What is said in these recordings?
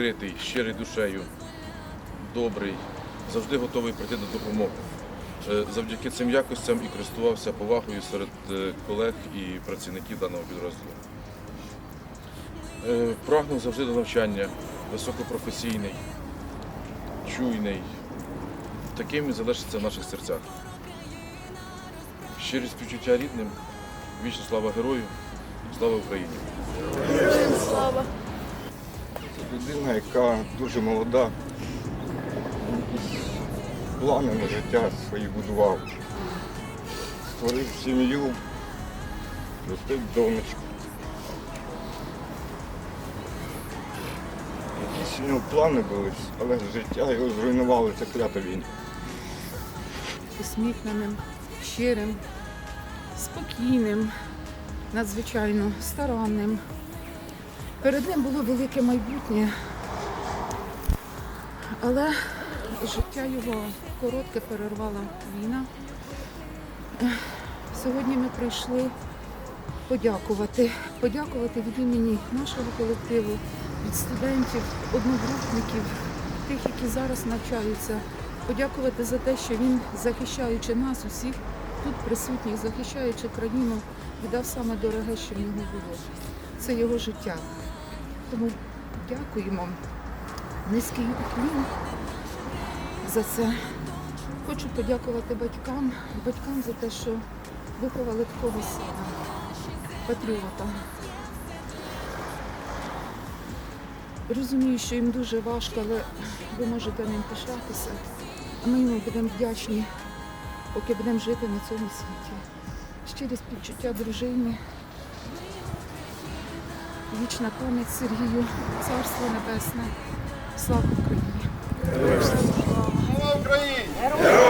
Відкритий, щирий душею, добрий, завжди готовий прийти на допомогу. Е, Завдяки цим якостям і користувався повагою серед е, колег і працівників даного підрозділу. Е, Прагнув завжди до навчання, високопрофесійний, чуйний. Таким він залишиться в наших серцях. Щирі співчуття рідним, вічна слава герою, слава Україні! Це людина, яка дуже молода, плани на життя свої будував. Створив сім'ю, ростив донечку. Якісь у нього плани були, але життя його зруйнувало, це клята війна. усміхненим, щирим, спокійним, надзвичайно старанним. Перед ним було велике майбутнє, але життя його коротке перервала війна. Сьогодні ми прийшли подякувати, подякувати від імені нашого колективу, від студентів, одногрупників, тих, які зараз навчаються, подякувати за те, що він, захищаючи нас, усіх тут присутніх, захищаючи країну, віддав саме дороге, що в нього було. Це його життя. Тому дякуємо. Низький уклін за це. Хочу подякувати батькам, батькам за те, що виховали такого сина, патріота. Розумію, що їм дуже важко, але ви можете ним пишатися. А ми йому будемо вдячні, поки будемо жити на цьому світі. Щирі співчуття дружині. Вічна пам'ять Сергію, Царство Небесне, слава Україні! Слава Україні!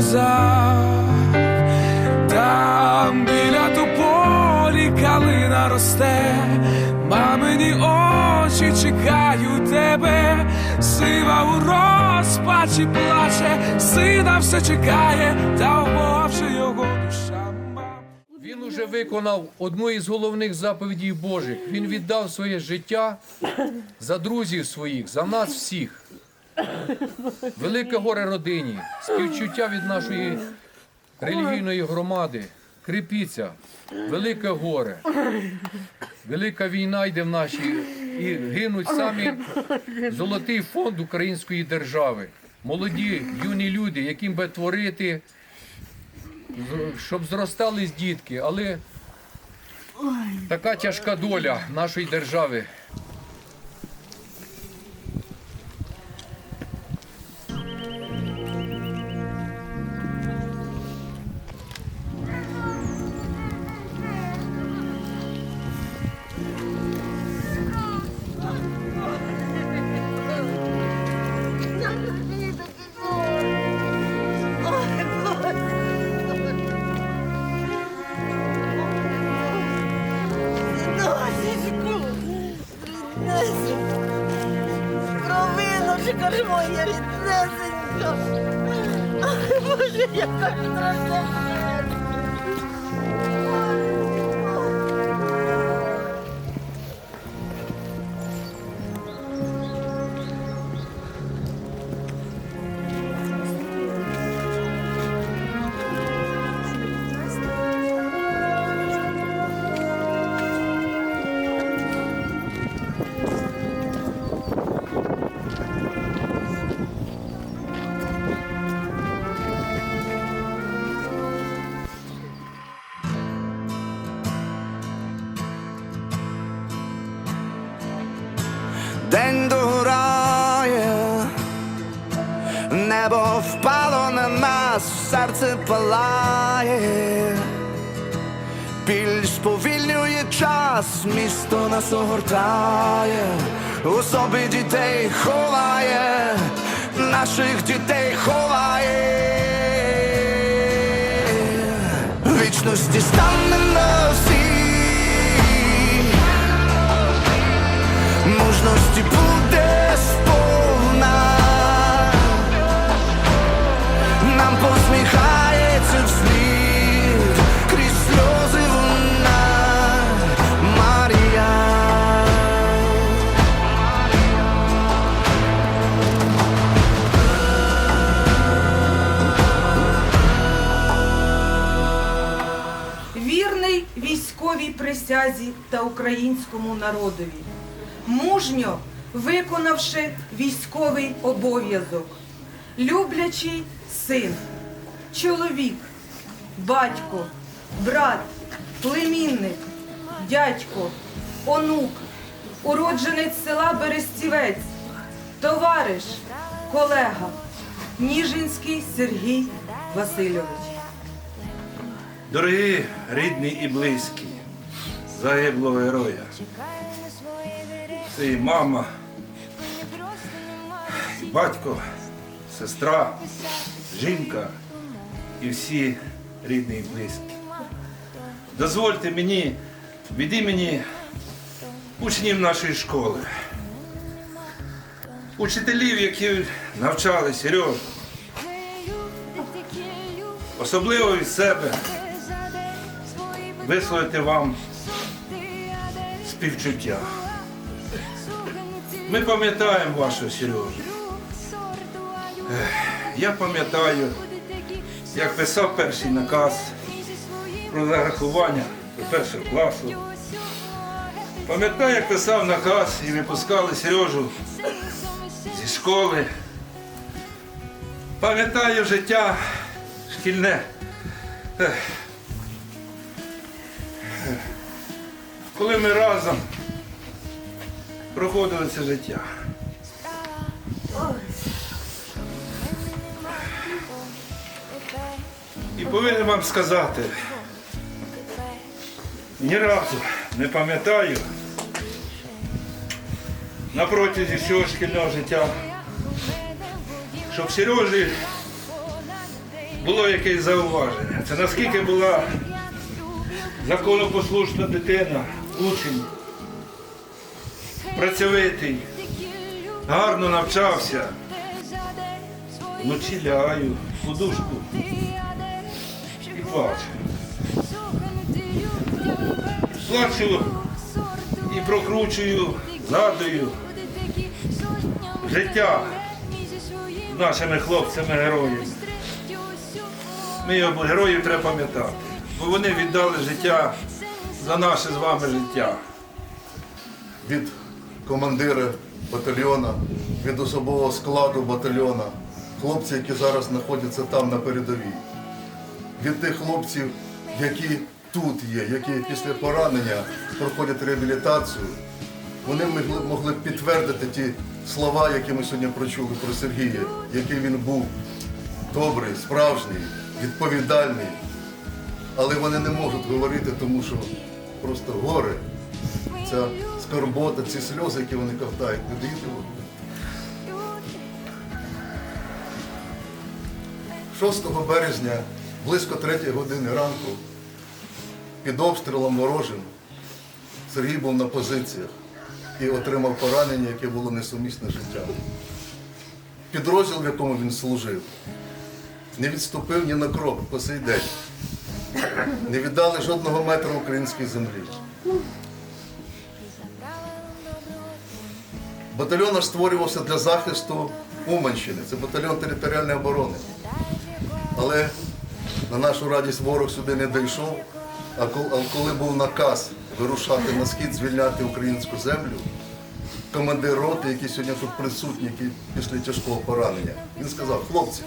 молодий там біля тополі калина росте, мамині очі чекають тебе, сива у розпачі плаче, сина все чекає, та умовши його душа. Він уже виконав одну із головних заповідей Божих. Він віддав своє життя за друзів своїх, за нас всіх. Велике горе родині, співчуття від нашої релігійної громади. Кріпіться, велике горе. Велика війна йде в нашій і гинуть самі золотий фонд української держави. Молоді, юні люди, яким би творити, щоб зростались дітки, але така тяжка доля нашої держави. Ріднесенько, кровиночка ж моя ріднесенька. Боже, яка ж впало на нас, серце палає, біль сповільнює час, місто нас огортає, у собі дітей ховає, наших дітей ховає, вічності стане на всі. мужності присязі та українському народові, мужньо виконавши військовий обов'язок, люблячий син, чоловік, батько, брат, племінник, дядько, онук, уродженець села Берестівець, товариш, колега, Ніжинський Сергій Васильович. Дорогі рідні і близькі, загиблого героя. Це і мама, і батько, сестра, жінка і всі рідні і близькі. Дозвольте мені від імені учнів нашої школи, учителів, які навчали Сережу, особливо від себе висловити вам співчуття. Ми пам'ятаємо вашу Сережу. Я пам'ятаю, як писав перший наказ про зарахування до першого класу. Пам'ятаю, як писав наказ і випускали Сережу зі школи. Пам'ятаю життя шкільне. Коли ми разом проходили це життя. І повинен вам сказати, ні разу не пам'ятаю на протязі всього шкільного життя, щоб Сережі було якесь зауваження. Це наскільки була законопослушна дитина, учень, працьовитий, гарно навчався. Вночі лягаю подушку і плачу. Плачу і прокручую, згадую життя нашими хлопцями-героями. Ми його героїв треба пам'ятати, бо вони віддали життя за наше з вами життя. від командира батальйона, від особового складу батальйона, хлопці, які зараз знаходяться там на передовій. від тих хлопців, які тут є, які після поранення проходять реабілітацію. Вони могли, б підтвердити ті слова, які ми сьогодні прочули про Сергія, який він був добрий, справжній, відповідальний. Але вони не можуть говорити, тому що просто горе, ця скорбота, ці сльози, які вони ковтають, не дають його. 6 березня, близько 3 години ранку, під обстрілом ворожим, Сергій був на позиціях і отримав поранення, яке було несумісне з життям. Підрозділ, в якому він служив, не відступив ні на крок по сей день. Не віддали жодного метра українській землі. Батальйон наш створювався для захисту Уманщини. Це батальйон територіальної оборони. Але на нашу радість ворог сюди не дійшов. А коли був наказ вирушати на схід, звільняти українську землю, командир роти, який сьогодні тут присутній, який після тяжкого поранення, він сказав, хлопці,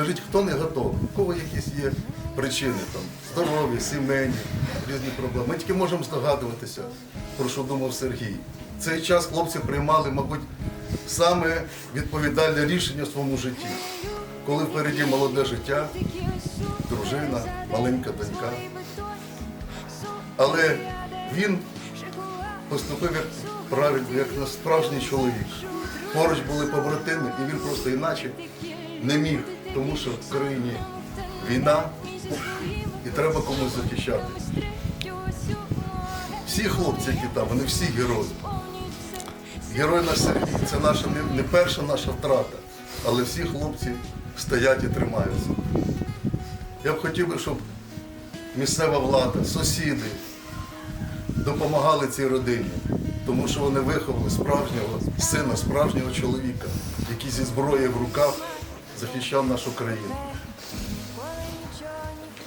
скажіть, хто не готовий, у кого якісь є причини, там, здоров'я, сімейні, різні проблеми. Ми тільки можемо здогадуватися, про що думав Сергій. В цей час хлопці приймали, мабуть, саме відповідальне рішення в своєму житті. Коли впереді молоде життя, дружина, маленька донька. Але він поступив як правильно, як на справжній чоловік. Поруч були побратими, і він просто іначе не міг, тому що в країні війна і треба комусь захищати. Всі хлопці, які там, вони всі герої. Герой наш Сергій це наша не, перша наша втрата, але всі хлопці стоять і тримаються. Я б хотів би, щоб місцева влада, сусіди допомагали цій родині, тому що вони виховали справжнього сина, справжнього чоловіка, який зі зброєю в руках захищав нашу країну.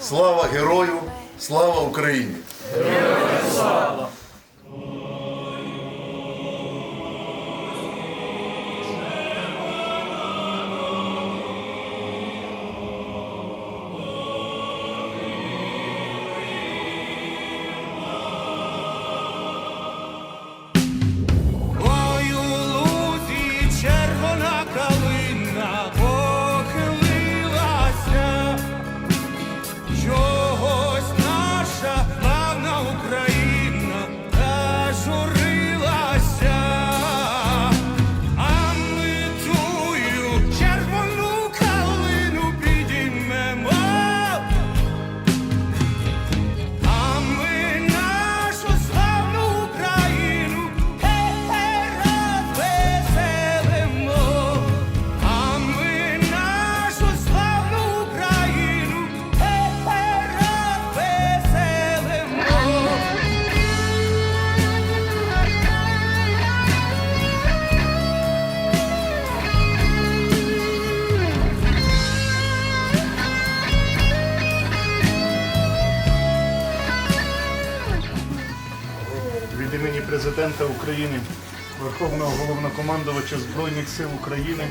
Слава герою! Слава Україні! Ой, імені президента України, Верховного головнокомандувача Збройних сил України.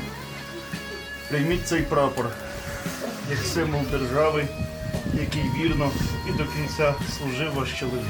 Прийміть цей прапор як символ держави, який вірно і до кінця служив ваш чоловік.